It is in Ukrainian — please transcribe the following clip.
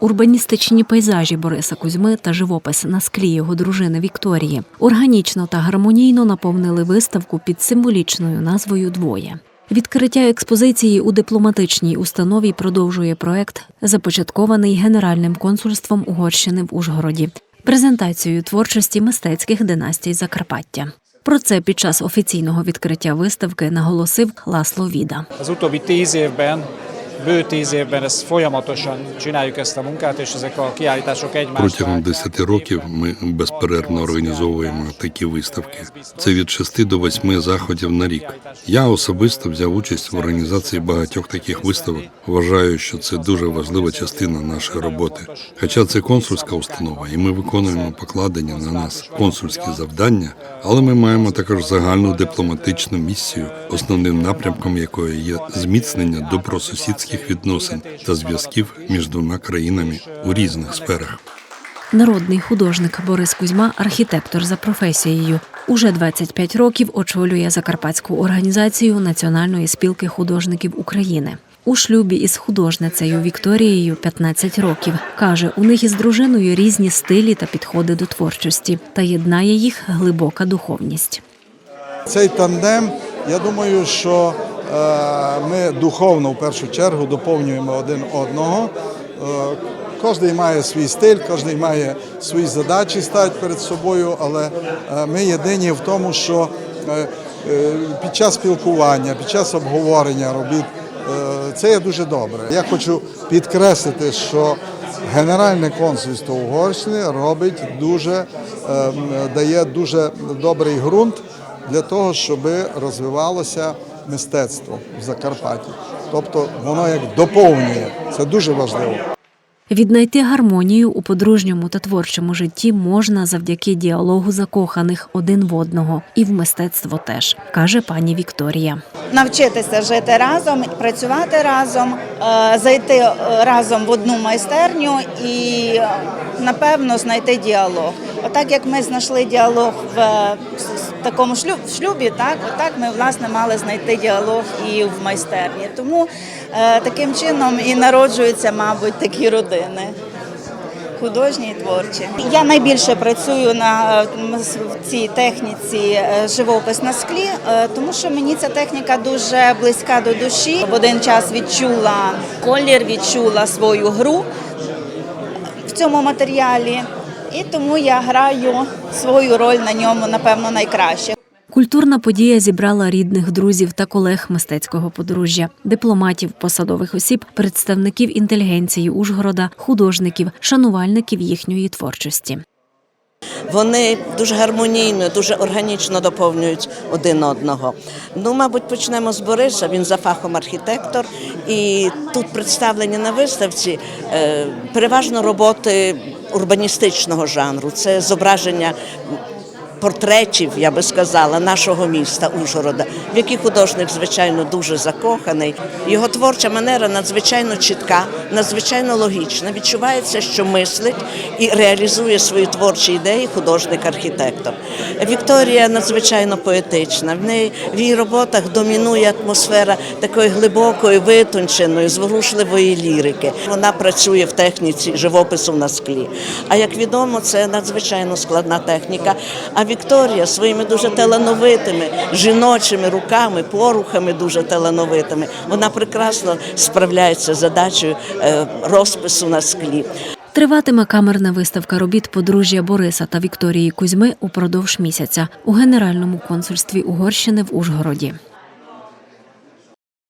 Урбаністичні пейзажі Бориса Кузьми та живопис на склі його дружини Вікторії органічно та гармонійно наповнили виставку під символічною назвою Двоє. Відкриття експозиції у дипломатичній установі продовжує проект, започаткований Генеральним консульством Угорщини в Ужгороді, презентацією творчості мистецьких династій Закарпаття. Про це під час офіційного відкриття виставки наголосив Ласло Віда. Bő tíz évben ezt folyamatosan csináljuk ezt a munkát, és ezek a kiállítások egymást Протягом váltják. 10 років ми безперервно організовуємо такі виставки. Це від 6 до 8 заходів на рік. Я особисто взяв участь в організації багатьох таких виставок. Вважаю, що це дуже важлива частина нашої роботи. Хоча це консульська установа, і ми виконуємо покладені на нас консульські завдання, але ми маємо також загальну дипломатичну місію, основним напрямком якої є зміцнення добросусідських відносин та зв'язків між двома країнами у різних сферах. Народний художник Борис Кузьма, архітектор за професією. Уже 25 років очолює закарпатську організацію Національної спілки художників України. У шлюбі із художницею Вікторією 15 років. Каже, у них із дружиною різні стилі та підходи до творчості, та єднає їх глибока духовність. Цей тандем, я думаю, що ми духовно в першу чергу доповнюємо один одного. Е, Кожен має свій стиль, кожен має свої задачі ставить перед собою, але е, ми єдині в тому, що е, е, під час спілкування, під час обговорення робіт е, це є дуже добре. Я хочу підкреслити, що Генеральне консульство Угорщини робить дуже е, дає дуже добрий ґрунт для того, щоб розвивалося мистецтво в Закарпатті. Тобто воно як доповнює. Це дуже важливо. Віднайти гармонію у подружньому та творчому житті можна завдяки діалогу закоханих один в одного, і в мистецтво теж, каже пані Вікторія. навчитися жити разом, працювати разом, е, зайти е, разом в одну майстерню і е, напевно знайти діалог. Отак як ми знайшли діалог в такому шлю- шлюбі, так отак ми власне мали знайти діалог і в майстерні. Тому е, таким чином і народжуються, мабуть, такі родини. Художні і творчі. Я найбільше працюю на е, цій техніці е, живопис на склі, тому що мені ця техніка дуже близька до душі. В один час відчула колір, відчула свою гру в цьому матеріалі, і тому я граю свою роль на ньому, напевно, найкраще. Культурна подія зібрала рідних друзів та колег мистецького подружжя, дипломатів, посадових осіб, представників інтелігенції Ужгорода, художників, шанувальників їхньої творчості. Вони дуже гармонійно, дуже органічно доповнюють один одного. Ну, мабуть, почнемо з Бориса. Він за фахом архітектор, і тут представлені на виставці е, переважно роботи урбаністичного жанру. Це зображення. Портретів, я би сказала, нашого міста Ужгорода, в який художник, звичайно, дуже закоханий. Його творча манера надзвичайно чітка, надзвичайно логічна. Відчувається, що мислить і реалізує свої творчі ідеї художник-архітектор. Вікторія надзвичайно поетична. В неї в її роботах домінує атмосфера такої глибокої, витонченої, зворушливої лірики. Вона працює в техніці живопису на склі. А як відомо, це надзвичайно складна техніка. А Вікторія своїми дуже талановитими жіночими руками, порухами дуже талановитими, вона прекрасно справляється з задачею е, розпису на склі. Триватиме камерна виставка робіт подружжя Бориса та Вікторії Кузьми упродовж місяця у Генеральному консульстві Угорщини в Ужгороді.